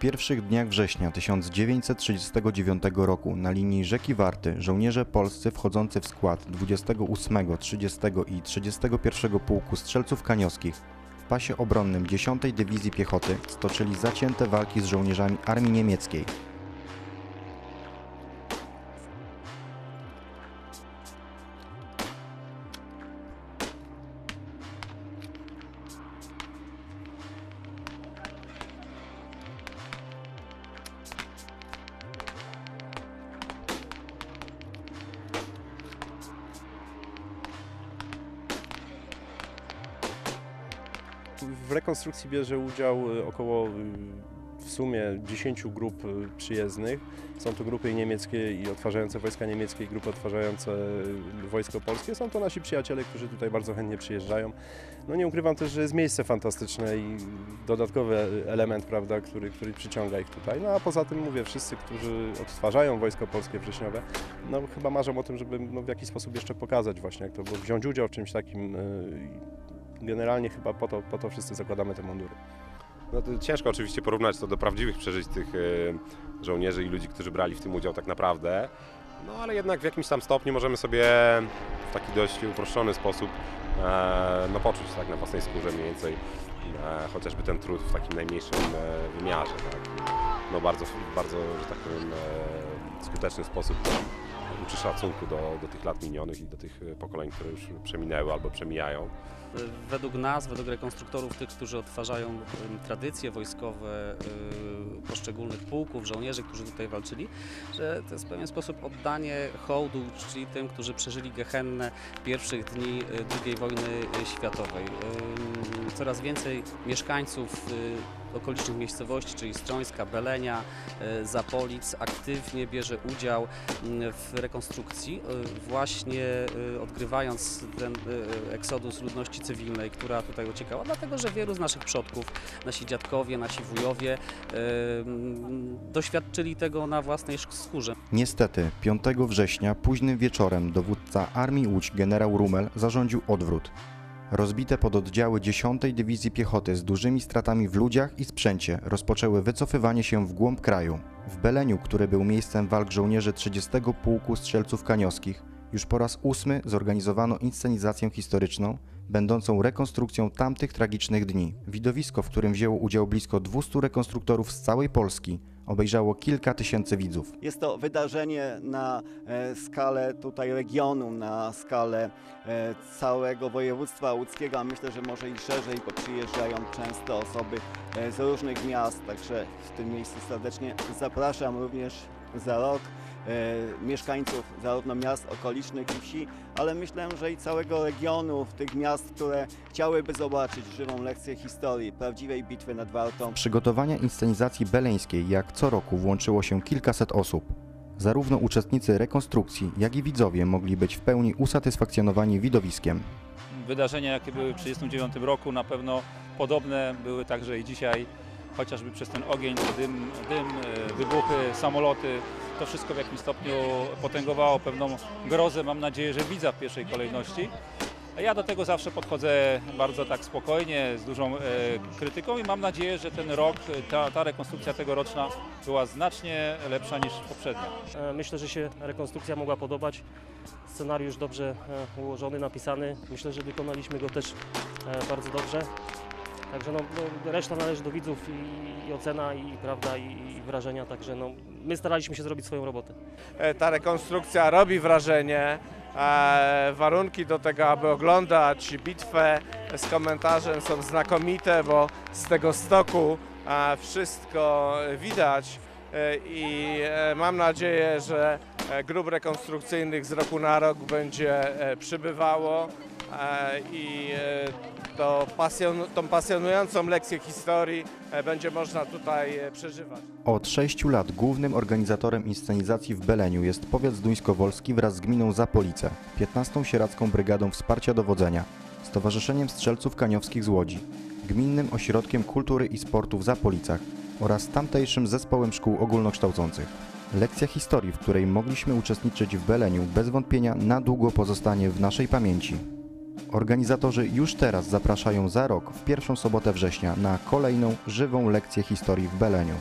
pierwszych dniach września 1939 roku na linii rzeki Warty żołnierze polscy wchodzący w skład 28, 30 i 31 Pułku Strzelców Kaniowskich w pasie obronnym 10 Dywizji Piechoty stoczyli zacięte walki z żołnierzami Armii Niemieckiej. W rekonstrukcji bierze udział y, około y, w sumie 10 grup y, przyjezdnych. Są to grupy niemieckie i odtwarzające wojska niemieckie i grupy odtwarzające wojsko polskie. Są to nasi przyjaciele, którzy tutaj bardzo chętnie przyjeżdżają. No nie ukrywam też, że jest miejsce fantastyczne i dodatkowy element, prawda, który, który przyciąga ich tutaj. No a poza tym mówię, wszyscy, którzy odtwarzają wojsko polskie wrześniowe, no chyba marzą o tym, żeby no, w jakiś sposób jeszcze pokazać właśnie, jak to było, wziąć udział w czymś takim generalnie chyba po to, po to wszyscy zakładamy te mundury. No to ciężko oczywiście porównać to do prawdziwych przeżyć tych e, żołnierzy i ludzi, którzy brali w tym udział tak naprawdę. No ale jednak w jakimś tam stopniu możemy sobie w taki dość uproszczony sposób e, no, poczuć tak na własnej skórze mniej więcej e, chociażby ten trud w takim najmniejszym wymiarze. Tak. No bardzo, bardzo, że tak powiem, e, skuteczny sposób uczy szacunku do, do tych lat minionych i do tych e, pokoleń, które już przeminęły albo przemijają. Według nas, według rekonstruktorów, tych, którzy odtwarzają em, tradycje wojskowe poszczególnych pułków, żołnierzy, którzy tutaj walczyli, że to jest w pewien sposób oddanie hołdu czci tym, którzy przeżyli gehennę pierwszych dni II wojny światowej. Coraz więcej mieszkańców okolicznych miejscowości, czyli Strońska, Belenia, y, Zapolic, aktywnie bierze udział mm, w rekonstrukcji, y, właśnie y, odgrywając ten eksodus ludności cywilnej, która tutaj uciekała, dlatego że wielu z naszych przodków, nasi dziadkowie, nasi wujowie mm, doświadczyli tego na własnej skórze. Niestety 5 września późnym wieczorem dowódca Armii Łódź generał Rumel zarządził odwrót. Rozbite pododdziały 10 Dywizji Piechoty z dużymi stratami w ludziach i sprzęcie rozpoczęły wycofywanie się w głąb kraju. W Beleniu, który był miejscem walk żołnierzy 30 Pułku Strzelców Kaniowskich, już po raz ósmy zorganizowano inscenizację historyczną, będącą rekonstrukcją tamtych tragicznych dni. Widowisko, w którym wzięło udział blisko 200 rekonstruktorów z całej Polski, obejrzało kilka tysięcy widzów. Jest to wydarzenie na e, skalę tutaj regionu, na skalę e, całego województwa łódzkiego, a myślę, że może i szerzej, bo przyjeżdżają często osoby e, z różnych miast, także w tym miejscu serdecznie zapraszam również za rok e, mieszkańców zarówno miast okolicznych i wsi, ale myślę, że i całego regionu, tych miast, które chciałyby zobaczyć żywą lekcję historii, prawdziwej bitwy nad Wartą. Przygotowania inscenizacji beleńskiej jak co roku włączyło się kilkaset osób. Zarówno uczestnicy rekonstrukcji, jak i widzowie mogli być w pełni usatysfakcjonowani widowiskiem. Wydarzenia, jakie były w 1939 roku, na pewno podobne były także i dzisiaj, chociażby przez ten ogień, dym, dym, e, wybuchy, samoloty. To wszystko w jakimś stopniu potęgowało pewną grozę, mam nadzieję, że widza w pierwszej kolejności. Ja do tego zawsze podchodzę bardzo tak spokojnie, z dużą e, krytyką i mam nadzieję, że ten rok, ta, ta rekonstrukcja tegoroczna była znacznie lepsza niż poprzednia. E, Myślę, że się rekonstrukcja mogła podobać. Scenariusz dobrze e, ułożony, napisany. Myślę, że wykonaliśmy go też bardzo dobrze. Także no, no, reszta należy do widzów i, i ocena, i prawda, i, i wrażenia. Także no, my staraliśmy się zrobić swoją robotę. E, ta rekonstrukcja robi wrażenie. E, warunki do tego, aby oglądać bitwę z komentarzem są znakomite, bo z tego stoku e, wszystko widać e, i e, mam nadzieję, że grup rekonstrukcyjnych z roku na rok będzie e, przybywało e, i e, to pasjon, tą pasjonującą lekcję historii e, będzie można tutaj e, przeżywać. Od 6 lat głównym organizatorem inscenizacji w Beleniu jest powiat zduńskowolski wraz z gminą Zapolice, 15. Sieradzką Brygadą Wsparcia Dowodzenia, Stowarzyszeniem Strzelców Kaniowskich z Łodzi, Gminnym Ośrodkiem Kultury i Sportu w Zapolicach oraz tamtejszym zespołem szkół ogólnokształcących. Lekcja historii, w której mogliśmy uczestniczyć w Beleniu, bez wątpienia na długo pozostanie w naszej pamięci. Organizatorzy już teraz zapraszają za rok, w pierwszą sobotę września, na kolejną żywą lekcję historii w Beleniu.